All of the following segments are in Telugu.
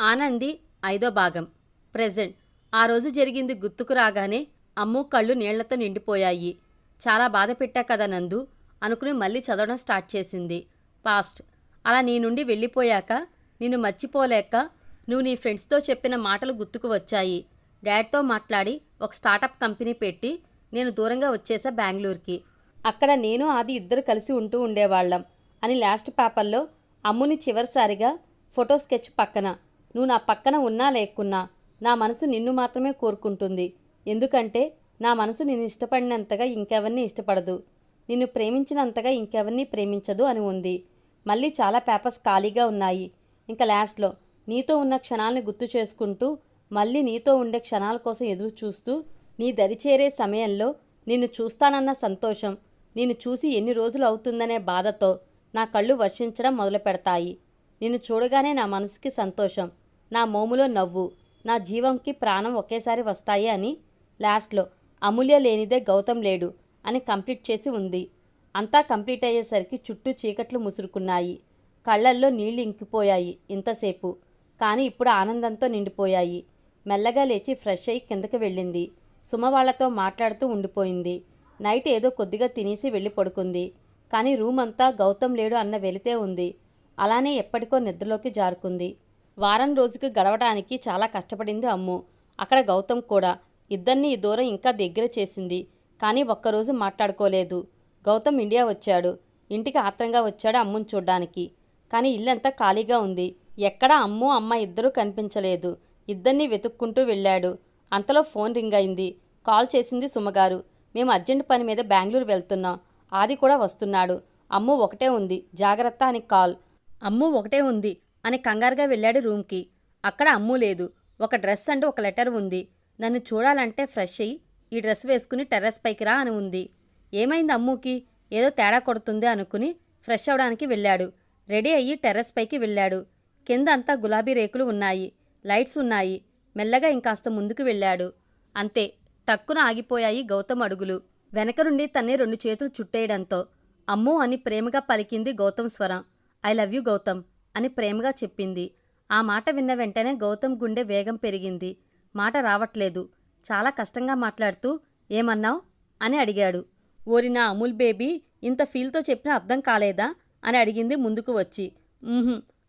ఆనంది ఐదో భాగం. ప్రెజెంట్. ఆ రోజు జరిగింది గుర్తుకు రాగానే అమ్ము కళ్ళు నీళ్ళతో నిండిపోయాయి. చాలా బాధ పెట్టా కదా నందు అనుకుని మళ్ళీ చదవడం స్టార్ట్ చేసింది. పాస్ట్. అలా నీ నుండి వెళ్ళిపోయాక నిన్ను మర్చిపోలేక నువ్వు నీ ఫ్రెండ్స్తో చెప్పిన మాటలు గుర్తుకు వచ్చాయి. డాడ్తో మాట్లాడి ఒక స్టార్టప్ కంపెనీ పెట్టి నేను దూరంగా వచ్చేసా బెంగళూరుకి. అక్కడ నేను ఆది ఇద్దరు కలిసి ఉంటూ ఉండేవాళ్ళం అని లాస్ట్ పేపర్లో అమ్ముని చివరిసారిగా ఫోటో స్కెచ్ పక్కన. నువ్వు నా పక్కన ఉన్నా లేకున్నా నా మనసు నిన్ను మాత్రమే కోరుకుంటుంది. ఎందుకంటే నా మనసు నిన్ను ఇష్టపడినంతగా ఇంకెవరిని ఇష్టపడదు. నిన్ను ప్రేమించినంతగా ఇంకెవరిని ప్రేమించదు అని ఉంది. మళ్ళీ చాలా పేపర్స్ ఖాళీగా ఉన్నాయి. ఇంకా లాస్ట్లో నీతో ఉన్న క్షణాలని గుర్తు చేసుకుంటూ మళ్ళీ నీతో ఉండే క్షణాల కోసం ఎదురు చూస్తూ నీ దరిచేరే సమయంలో నిన్ను చూస్తానన్న సంతోషం నిన్ను చూసి ఎన్ని రోజులు అవుతుందనే బాధతో నా కళ్ళు వర్షించడం మొదలు పెడతాయి నిన్ను చూడగానే నా మనసుకి సంతోషం. నా మోములో నవ్వు. నా జీవంకి ప్రాణం ఒకేసారి వస్తాయి అని లాస్ట్లో అమూల్య లేనిదే గౌతమ్ లేడు అని కంప్లీట్ చేసి ఉంది. అంతా కంప్లీట్ అయ్యేసరికి చుట్టూ చీకట్లు ముసురుకున్నాయి. కళ్ళల్లో నీళ్ళు ఇంకిపోయాయి ఇంతసేపు. కానీ ఇప్పుడు ఆనందంతో నిండిపోయాయి. మెల్లగా లేచి ఫ్రెష్ అయ్యి కిందకి వెళ్ళింది. సుమ వాళ్ళతో మాట్లాడుతూ ఉండిపోయింది. నైట్ ఏదో కొద్దిగా తినేసి వెళ్ళి పడుకుంది. కానీ రూమ్ అంతా గౌతమ్ లేడు అన్న వెళితే ఉంది. అలానే ఎప్పటికో నిద్రలోకి జారుకుంది. వారం రోజుకి గడవడానికి చాలా కష్టపడింది అమ్ము. అక్కడ గౌతమ్ కూడా ఇద్దరిని ఈ దూరం ఇంకా దగ్గర చేసింది. కానీ ఒక్కరోజు మాట్లాడుకోలేదు. గౌతమ్ ఇండియా వచ్చాడు. ఇంటికి ఆత్రంగా వచ్చాడు అమ్ముని చూడ్డానికి. కానీ ఇల్లంతా ఖాళీగా ఉంది. ఎక్కడ అమ్ము అమ్మ ఇద్దరూ కనిపించలేదు. ఇద్దరిని వెతుక్కుంటూ వెళ్ళాడు. అంతలో ఫోన్ రింగ్ అయింది. కాల్ చేసింది సుమగారు. మేము అర్జెంట్ పని మీద బెంగళూరు వెళ్తున్నాం. ఆది కూడా వస్తున్నాడు. అమ్ము ఒకటే ఉంది. జాగ్రత్త అని కాల్. అమ్ము ఒకటే ఉంది అని కంగారుగా వెళ్ళాడు రూమ్కి. అక్కడ అమ్ము లేదు. ఒక డ్రెస్ అంటూ ఒక లెటర్ ఉంది. నన్ను చూడాలంటే ఫ్రెష్ అయ్యి ఈ డ్రెస్ వేసుకుని టెర్రస్ పైకి రా అని ఉంది. ఏమైంది అమ్ముకి? ఏదో తేడా కొడుతుంది అనుకుని ఫ్రెష్ అవడానికి వెళ్ళాడు. రెడీ అయ్యి టెర్రస్ పైకి వెళ్ళాడు. కింద అంతా గులాబీ రేకులు ఉన్నాయి. లైట్స్ ఉన్నాయి. మెల్లగా ఇంకాస్త ముందుకు వెళ్ళాడు. అంతే. టక్కున ఆగిపోయాయి గౌతమ్ అడుగులు. వెనక నుండి తన్ని రెండు చేతులు చుట్టేయడంతో. అమ్ము అని ప్రేమగా పలికింది గౌతమ్ స్వరం. ఐ లవ్ యూ గౌతమ్ అని ప్రేమగా చెప్పింది. ఆ మాట విన్న వెంటనే గౌతమ్ గుండె వేగం పెరిగింది. మాట రావట్లేదు. చాలా కష్టంగా మాట్లాడుతూ ఏమన్నావు? అని అడిగాడు. ఓరి నా అమూల్ బేబీ ఇంత ఫీల్తో చెప్పినా అర్థం కాలేదా? అని అడిగింది ముందుకు వచ్చి.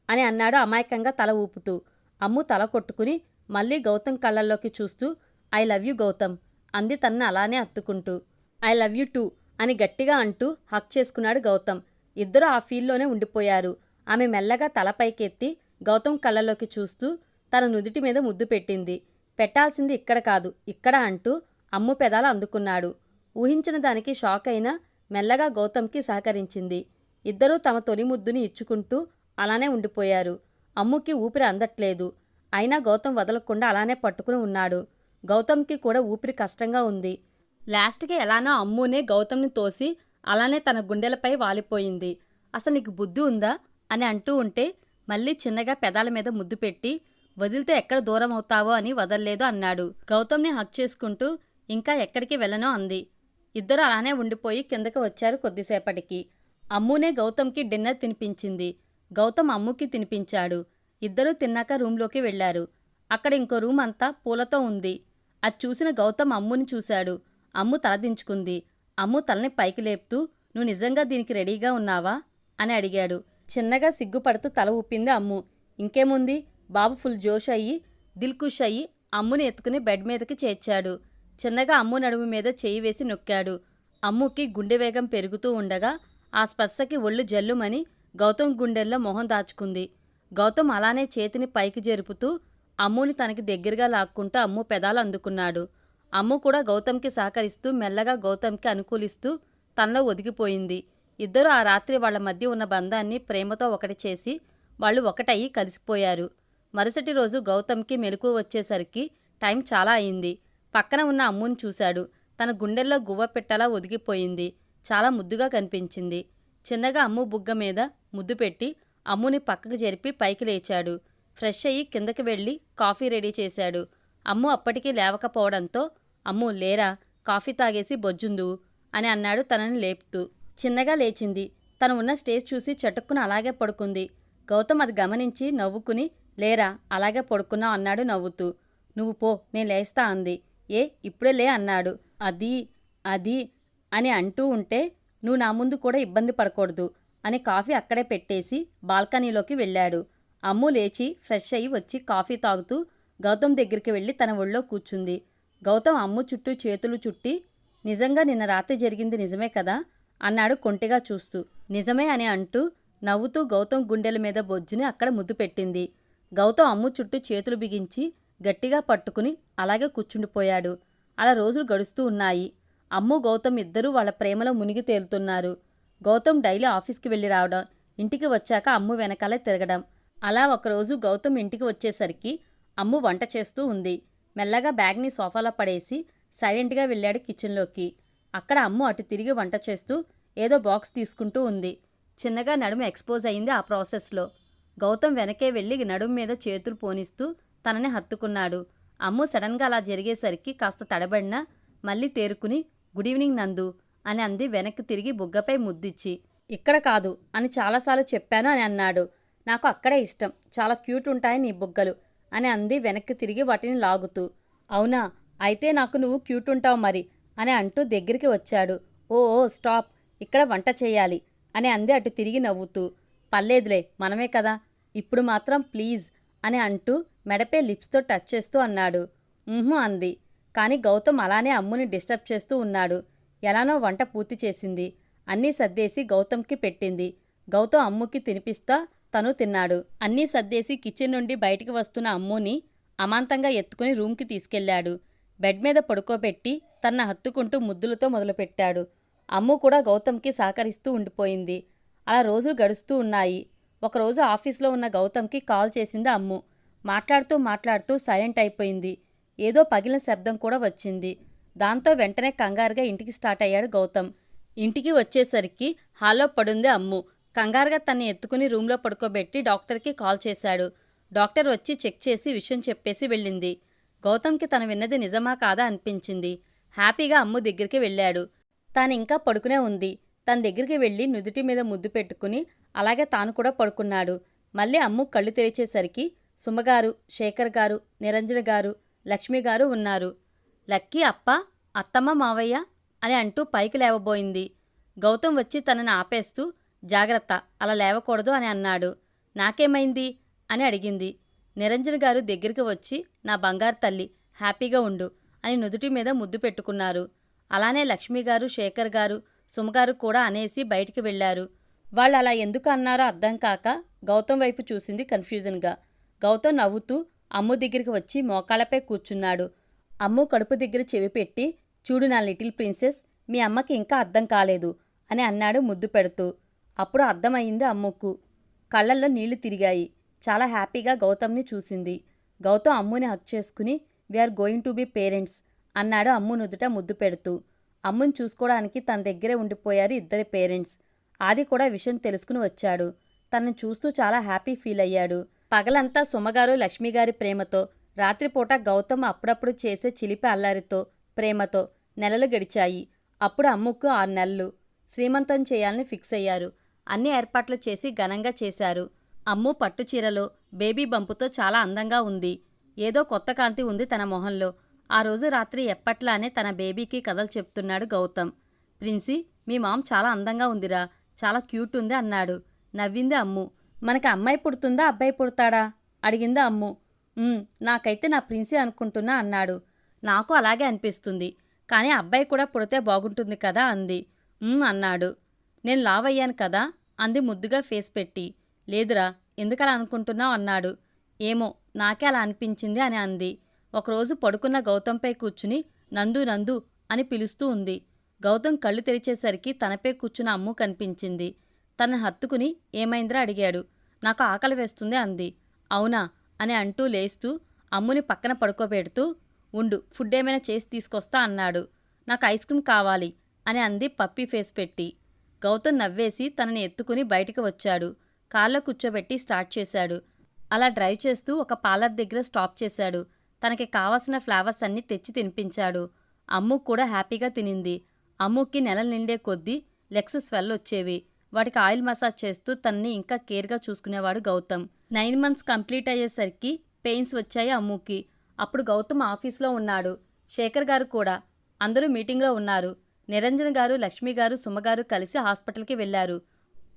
అని అన్నాడు అమాయకంగా తల ఊపుతూ. అమ్ము తల కొట్టుకుని మళ్ళీ గౌతమ్ కళ్ళల్లోకి చూస్తూ ఐ లవ్ యూ గౌతమ్ అంది తన్ను అలానే అత్తుకుంటూ ఐ లవ్ యూ టూ అని గట్టిగా అంటూ హక్ చేసుకున్నాడు గౌతమ్. ఇద్దరు ఆ ఫీల్లోనే ఉండిపోయారు. ఆమె మెల్లగా తలపైకెత్తి గౌతమ్ కళ్ళలోకి చూస్తూ తన నుదిటి మీద ముద్దు పెట్టింది. పెట్టాల్సింది ఇక్కడ కాదు ఇక్కడ అంటూ అమ్ము పెదాలు అందుకున్నాడు. ఊహించిన దానికి షాక్ అయినా మెల్లగా గౌతమ్కి సహకరించింది. ఇద్దరూ తమ తొలి ముద్దుని ఇచ్చుకుంటూ అలానే ఉండిపోయారు. అమ్ముకి ఊపిరి అందట్లేదు. అయినా గౌతమ్ వదలకుండా అలానే పట్టుకుని ఉన్నాడు. గౌతమ్కి కూడా ఊపిరి కష్టంగా ఉంది. లాస్ట్కి ఎలానో అమ్మునే గౌతమ్ని తోసి అలానే తన గుండెలపై వాలిపోయింది. అసలు నీకు బుద్ధి ఉందా? అని అంటూ ఉంటే మళ్ళీ చిన్నగా పెదాల మీద ముద్దు పెట్టి వదిలితే ఎక్కడ దూరం అవుతావో అని వదల్లేదు అన్నాడు. గౌతమ్ని హక్ చేసుకుంటూ ఇంకా ఎక్కడికి వెళ్ళనో అంది. ఇద్దరు అలానే ఉండిపోయి కిందకు వచ్చారు కొద్దిసేపటికి. అమ్మునే గౌతమ్కి డిన్నర్ తినిపించింది. గౌతమ్ అమ్ముకి తినిపించాడు. ఇద్దరూ తిన్నాక రూంలోకి వెళ్ళారు అక్కడ ఇంకో రూమ్ అంతా పూలతో ఉంది. అది చూసిన గౌతమ్ అమ్ముని చూశాడు. అమ్ము తలదించుకుంది. అమ్ము తలని పైకి లేపుతూ నువ్వు నిజంగా దీనికి రెడీగా ఉన్నావా? అని అడిగాడు. చిన్నగా సిగ్గుపడుతూ తల ఊపింది అమ్ము. ఇంకేముంది? బాబు ఫుల్ జోష్ అయ్యి దిల్కుష్ అయ్యి అమ్ముని ఎత్తుకుని బెడ్ మీదకి చేర్చాడు. చిన్నగా అమ్ము నడుము మీద చేయి వేసి నొక్కాడు. అమ్ముకి గుండె వేగం పెరుగుతూ ఉండగా ఆ స్పర్శకి ఒళ్ళు జల్లుమని గౌతమ్ గుండెల్లో మొహం దాచుకుంది. గౌతమ్ అలానే చేతిని పైకి జరుపుతూ అమ్ముని తనకి దగ్గరగా లాక్కుంటూ అమ్ము పెదాలు అందుకున్నాడు. అమ్ము కూడా గౌతమ్కి సహకరిస్తూ మెల్లగా గౌతమ్కి అనుకూలిస్తూ తనలో ఒదిగిపోయింది. ఇద్దరు ఆ రాత్రి వాళ్ళ మధ్య ఉన్న బంధాన్ని ప్రేమతో ఒకటి చేసి వాళ్ళు ఒకటయ్యి కలిసిపోయారు. మరుసటి రోజు గౌతమ్కి మెలకు వచ్చేసరికి టైం చాలా అయింది. పక్కన ఉన్న అమ్ముని చూశాడు. తన గుండెల్లో గువ్వ పెట్టలా ఒదిగిపోయింది. చాలా ముద్దుగా కనిపించింది. చిన్నగా అమ్ము బుగ్గ మీద ముద్దు పెట్టి అమ్ముని పక్కకు జరిపి పైకి లేచాడు. ఫ్రెష్ అయ్యి కిందకి వెళ్ళి కాఫీ రెడీ చేశాడు. అమ్ము అప్పటికీ లేవకపోవడంతో అమ్ము లేరా కాఫీ తాగేసి బొజ్జుందు అని అన్నాడు తనని లేపుతూ. చిన్నగా లేచింది. తను ఉన్న స్టేజ్ చూసి చటుక్కున అలాగే పడుకుంది. గౌతమ్ అది గమనించి నవ్వుకుని లేరా అలాగే పడుకున్నావు అన్నాడు నవ్వుతూ. నువ్వు పో నేను లేస్తా అంది. ఏ ఇప్పుడే లే అన్నాడు. అది అది అని అంటూ ఉంటే నువ్వు నా ముందు కూడా ఇబ్బంది పడకూడదు అని కాఫీ అక్కడే పెట్టేసి బాల్కనీలోకి వెళ్ళాడు. అమ్ము లేచి ఫ్రెష్ అయ్యి వచ్చి కాఫీ తాగుతూ గౌతమ్ దగ్గరికి వెళ్ళి తన ఒళ్ళో కూర్చుంది. గౌతమ్ అమ్ము చుట్టూ చేతులు చుట్టి నిజంగా నిన్న రాత్రి జరిగింది నిజమే కదా? అన్నాడు కొంటిగా చూస్తూ. నిజమే అని అంటూ నవ్వుతూ గౌతమ్ గుండెల మీద బొజ్జుని అక్కడ ముద్దు పెట్టింది. గౌతమ్ అమ్ము చుట్టూ చేతులు బిగించి గట్టిగా పట్టుకుని అలాగే కూర్చుండిపోయాడు. అలా రోజులు గడుస్తూ ఉన్నాయి. అమ్ము గౌతమ్ ఇద్దరూ వాళ్ళ ప్రేమలో మునిగి తేలుతున్నారు. గౌతమ్ డైలీ ఆఫీస్కి వెళ్ళి రావడం ఇంటికి వచ్చాక అమ్ము వెనకాలే తిరగడం. అలా ఒకరోజు గౌతమ్ ఇంటికి వచ్చేసరికి అమ్ము వంట చేస్తూ ఉంది. మెల్లగా బ్యాగ్ని సోఫాలో పడేసి సైలెంట్గా వెళ్ళాడు కిచెన్లోకి. అక్కడ అమ్ము అటు తిరిగి వంట చేస్తూ ఏదో బాక్స్ తీసుకుంటూ ఉంది. చిన్నగా నడుము ఎక్స్పోజ్ అయింది ఆ ప్రాసెస్లో. గౌతమ్ వెనకే వెళ్ళి నడుము మీద చేతులు పోనిస్తూ తనని హత్తుకున్నాడు. అమ్ము సడన్గా అలా జరిగేసరికి కాస్త తడబడినా మళ్ళీ తేరుకుని గుడ్ ఈవినింగ్ నందు అని అంది వెనక్కి తిరిగి బుగ్గపై ముద్దిచ్చి. ఇక్కడ కాదు అని చాలాసార్లు చెప్పాను అని అన్నాడు. నాకు అక్కడే ఇష్టం. చాలా క్యూట్ ఉంటాయి నీ బుగ్గలు. అని అంది వెనక్కి తిరిగి వాటిని లాగుతూ. అవునా? అయితే నాకు నువ్వు క్యూట్ ఉంటావు మరి అని అంటూ దగ్గరికి వచ్చాడు. Oh oh stop. ఇక్కడ వంట చేయాలి అని అంది అటు తిరిగి నవ్వుతూ. పర్లేదులే మనమే కదా. ఇప్పుడు మాత్రం ప్లీజ్ అని అంటూ మెడపై లిప్స్తో టచ్ చేస్తూ అన్నాడు. ఊహు అంది. కానీ గౌతమ్ అలానే అమ్ముని డిస్టర్బ్ చేస్తూ ఉన్నాడు. ఎలానో వంట పూర్తి చేసింది. అన్నీ సర్దేసి గౌతమ్కి పెట్టింది. గౌతమ్ అమ్ముకి తినిపిస్తా తను తిన్నాడు. అన్నీ సర్దేసి కిచెన్ నుండి బయటికి వస్తున్న అమ్ముని అమాంతంగా ఎత్తుకుని రూమ్కి తీసుకెళ్ళాడు బెడ్ మీద పడుకోబెట్టి తన హత్తుకుంటూ ముద్దులతో మొదలుపెట్టాడు. అమ్ము కూడా గౌతమ్కి సహకరిస్తూ ఉండిపోయింది. అలా రోజులు గడుస్తూ ఉన్నాయి. ఒకరోజు ఆఫీస్లో ఉన్న గౌతమ్కి కాల్ చేసింది అమ్ము. మాట్లాడుతూ మాట్లాడుతూ సైలెంట్ అయిపోయింది. ఏదో పగిలిన శబ్దం కూడా వచ్చింది. దాంతో వెంటనే కంగారుగా ఇంటికి స్టార్ట్ అయ్యాడు గౌతమ్. ఇంటికి వచ్చేసరికి హాల్లో పడుంది అమ్ము. కంగారుగా తన్ని ఎత్తుకుని రూమ్లో పడుకోబెట్టి డాక్టర్కి కాల్ చేశాడు. డాక్టర్ వచ్చి చెక్ చేసి విషయం చెప్పేసి వెళ్ళింది. గౌతమ్కి తను విన్నది నిజమా కాదా అనిపించింది. హ్యాపీగా అమ్ము దగ్గరికి వెళ్ళాడు. తాను ఇంకా పడుకునే ఉంది. తన దగ్గరికి వెళ్ళి నుదుటి మీద ముద్దు పెట్టుకుని అలాగే తాను కూడా పడుకున్నాడు. మళ్ళీ అమ్ము కళ్ళు తెరిచేసరికి సుమగారు శేఖర్ గారు నిరంజన గారు లక్ష్మి గారు ఉన్నారు. లక్కీ అప్ప అత్తమ్మ మావయ్య అని అంటూ పైకి లేవబోయింది. గౌతమ్ వచ్చి తనని ఆపేస్తూ జాగ్రత్త అలా లేవకూడదు అని అన్నాడు. నాకేమైంది? అని అడిగింది. నిరంజన్ గారు దగ్గరికి వచ్చి నా బంగారు తల్లి హ్యాపీగా ఉండు అని నుదుటి మీద ముద్దు పెట్టుకున్నారు. అలానే లక్ష్మి గారు శేఖర్ గారు సుమగారు కూడా అనేసి బయటికి వెళ్ళారు వాళ్ళు అలా ఎందుకు అన్నారో అర్థం కాక గౌతమ్ వైపు చూసింది కన్ఫ్యూజన్గా. గౌతమ్ నవ్వుతూ అమ్ము దగ్గరికి వచ్చి మోకాళ్ళపై కూర్చున్నాడు. అమ్ము కడుపు దగ్గర చెవి పెట్టి చూడు నా లిటిల్ ప్రిన్సెస్ మీ అమ్మకి ఇంకా అర్థం కాలేదు అని అన్నాడు ముద్దు పెడుతూ. అప్పుడు అర్థమయ్యింది అమ్ముకు. కళ్ళల్లో నీళ్ళు తిరిగాయి. చాలా హ్యాపీగా గౌతమ్ని చూసింది. గౌతమ్ అమ్ముని హక్ చేసుకుని we are going to be parents అన్నాడు అమ్ము నుదుట ముద్దు పెడుతూ. అమ్ముని చూసుకోవడానికి తన దగ్గరే ఉండిపోయారు ఇద్దరి పేరెంట్స్. ఆది కూడా విషయం తెలుసుకుని వచ్చాడు. తనను చూస్తూ చాలా హ్యాపీ ఫీల్ అయ్యాడు. పగలంతా సుమగారు లక్ష్మిగారి ప్రేమతో రాత్రిపూట గౌతమ్ అప్పుడప్పుడు చేసే చిలిపి అల్లారితో ప్రేమతో నెలలు గడిచాయి. అప్పుడు అమ్ముకు ఆరు నెలలు. శ్రీమంతం చేయాలని ఫిక్స్ అయ్యారు. అన్ని ఏర్పాట్లు చేసి ఘనంగా చేశారు. అమ్ము పట్టు చీరలో బేబీ బంపుతో చాలా అందంగా ఉంది. ఏదో కొత్త కాంతి ఉంది తన మొహంలో. ఆ రోజు రాత్రి ఎప్పట్లానే తన బేబీకి కథలు చెప్తున్నాడు గౌతమ్. ప్రిన్సీ మీ మామ్ చాలా అందంగా ఉందిరా. చాలా క్యూట్ ఉంది అన్నాడు. నవ్వింది అమ్ము. మనకి అమ్మాయి పుడుతుందా? అబ్బాయి పుడతాడా? అడిగింది అమ్ము. నాకైతే నా ప్రిన్సీ అనుకుంటున్నా అన్నాడు. నాకు అలాగే అనిపిస్తుంది. కానీ అబ్బాయి కూడా పుడితే బాగుంటుంది కదా అంది. అన్నాడు. నేను లావ్ అయ్యాను కదా? అంది ముద్దుగా ఫేస్ పెట్టి. లేదురా ఎందుకలా అనుకుంటున్నావు అన్నాడు. ఏమో నాకే అలా అనిపించింది అని అంది. ఒకరోజు పడుకున్న గౌతంపై కూర్చుని నందు నందు అని పిలుస్తూ ఉంది. గౌతమ్ కళ్ళు తెరిచేసరికి తనపై కూర్చున్న అమ్ము కనిపించింది. తన హత్తుకుని ఏమైందిరా అడిగాడు. నాకు ఆకలి వేస్తుంది అంది. అవునా అని అంటూ లేస్తూ అమ్ముని పక్కన పడుకోబెడుతూ ఉండు ఫుడ్ ఏమైనా చేసి తీసుకొస్తా అన్నాడు. నాకు ఐస్ క్రీమ్ కావాలి అని అంది పప్పీ ఫేస్ పెట్టి. గౌతమ్ నవ్వేసి తనని ఎత్తుకుని బయటికి వచ్చాడు. కాళ్ళ కూర్చోబెట్టి స్టార్ట్ చేశాడు. అలా డ్రైవ్ చేస్తూ ఒక పార్లర్ దగ్గర స్టాప్ చేశాడు. తనకి కావలసిన ఫ్లేవర్స్ అన్నీ తెచ్చి తినిపించాడు. అమ్ము కూడా హ్యాపీగా తినింది. అమ్ముకి నెలలు నిండే కొద్దీ లెగ్స్ స్వెల్ వచ్చేవి. వాటికి ఆయిల్ మసాజ్ చేస్తూ తనని ఇంకా కేర్గా చూసుకునేవాడు గౌతమ్. నైన్ మంత్స్ కంప్లీట్ అయ్యేసరికి పెయిన్స్ వచ్చాయి అమ్ముకి. అప్పుడు గౌతమ్ ఆఫీస్లో ఉన్నాడు. శేఖర్ గారు కూడా. అందరూ మీటింగ్లో ఉన్నారు. నిరంజన్ గారు లక్ష్మి గారు సుమగారు కలిసి హాస్పిటల్కి వెళ్ళారు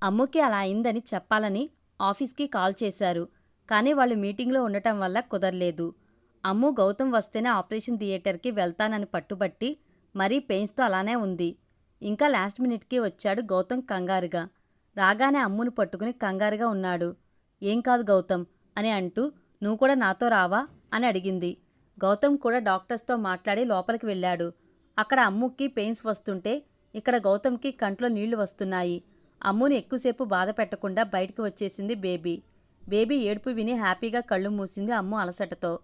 అమ్ముకి అలా అయిందని చెప్పాలని ఆఫీస్కి కాల్ చేశారు. కానీ వాళ్ళు మీటింగ్లో ఉండటం వల్ల కుదరలేదు. అమ్ము గౌతమ్ వస్తేనే ఆపరేషన్ థియేటర్కి వెళ్తానని పట్టుబట్టి మరీ పెయిన్స్తో అలానే ఉంది. ఇంకా లాస్ట్ మినిట్కి వచ్చాడు గౌతమ్ కంగారుగా. రాగానే అమ్మును పట్టుకుని కంగారుగా ఉన్నాడు. ఏం కాదు గౌతమ్ అని అంటూ నువ్వు కూడా నాతో రావా? అని అడిగింది. గౌతమ్ కూడా డాక్టర్స్తో మాట్లాడి లోపలికి వెళ్ళాడు. అక్కడ అమ్ముకి పెయిన్స్ వస్తుంటే ఇక్కడ గౌతమ్కి కంట్లో నీళ్ళు వస్తున్నాయి. అమ్ముని ఎక్కువసేపు బాధ పెట్టకుండా బయటికి వచ్చేసింది బేబీ. బేబీ ఏడుపు విని హ్యాపీగా కళ్ళు మూసింది అమ్ము అలసటతో.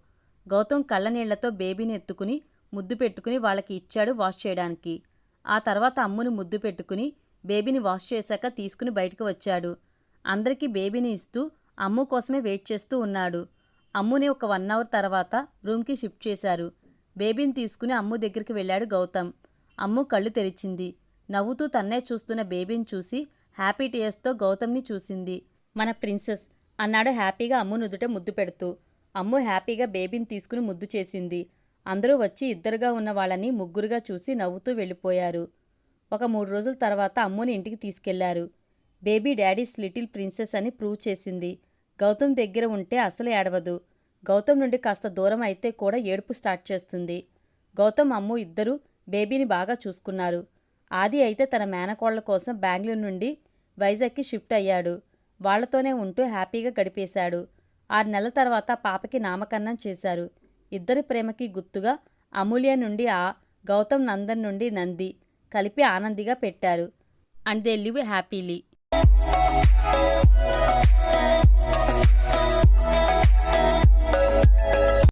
గౌతమ్ కళ్ళ నీళ్ళతో బేబీని ఎత్తుకుని ముద్దు పెట్టుకుని వాళ్ళకి ఇచ్చాడు వాష్ చేయడానికి. ఆ తర్వాత అమ్ముని ముద్దు పెట్టుకుని బేబీని వాష్ చేశాక తీసుకుని బయటకు వచ్చాడు. అందరికీ బేబీని ఇస్తూ అమ్ము కోసమే వెయిట్ చేస్తూ ఉన్నాడు. అమ్ముని ఒక వన్ అవర్ తర్వాత రూమ్కి షిఫ్ట్ చేశారు. బేబీని తీసుకుని అమ్ము దగ్గరికి వెళ్ళాడు గౌతమ్. అమ్ము కళ్ళు తెరిచింది. నవ్వుతూ తన్నే చూస్తున్న బేబీని చూసి హ్యాపీ టీయర్స్తో గౌతమ్ని చూసింది. మన ప్రిన్సెస్ అన్నాడు హ్యాపీగా అమ్ము నుదుట ముద్దు పెడుతూ. అమ్ము హ్యాపీగా బేబీని తీసుకుని ముద్దు చేసింది. అందరూ వచ్చి ఇద్దరుగా ఉన్న వాళ్ళని ముగ్గురుగా చూసి నవ్వుతూ వెళ్ళిపోయారు. ఒక మూడు రోజుల తర్వాత అమ్ముని ఇంటికి తీసుకెళ్ళారు. బేబీ డాడీస్ లిటిల్ ప్రిన్సెస్ అని ప్రూవ్ చేసింది. గౌతమ్ దగ్గర ఉంటే అసలు ఏడవదు. గౌతమ్ నుండి కాస్త దూరం అయితే కూడా ఏడుపు స్టార్ట్ చేస్తుంది. గౌతమ్ అమ్ము ఇద్దరూ బేబీని బాగా చూసుకున్నారు. ఆది అయితే తన మేనకోళ్ళ కోసం బెంగళూరు నుండి వైజాగ్కి షిఫ్ట్ అయ్యాడు. వాళ్ళతోనే ఉంటూ హ్యాపీగా గడిపేశాడు. ఆరు నెలల తర్వాత పాపకి నామకరణం చేశారు. ఇద్దరి ప్రేమకి గుర్తుగా అమూల్య నుండి ఆ గౌతమ్ నందన్ నుండి నంది కలిపి ఆనందిగా పెట్టారు. And they live happily.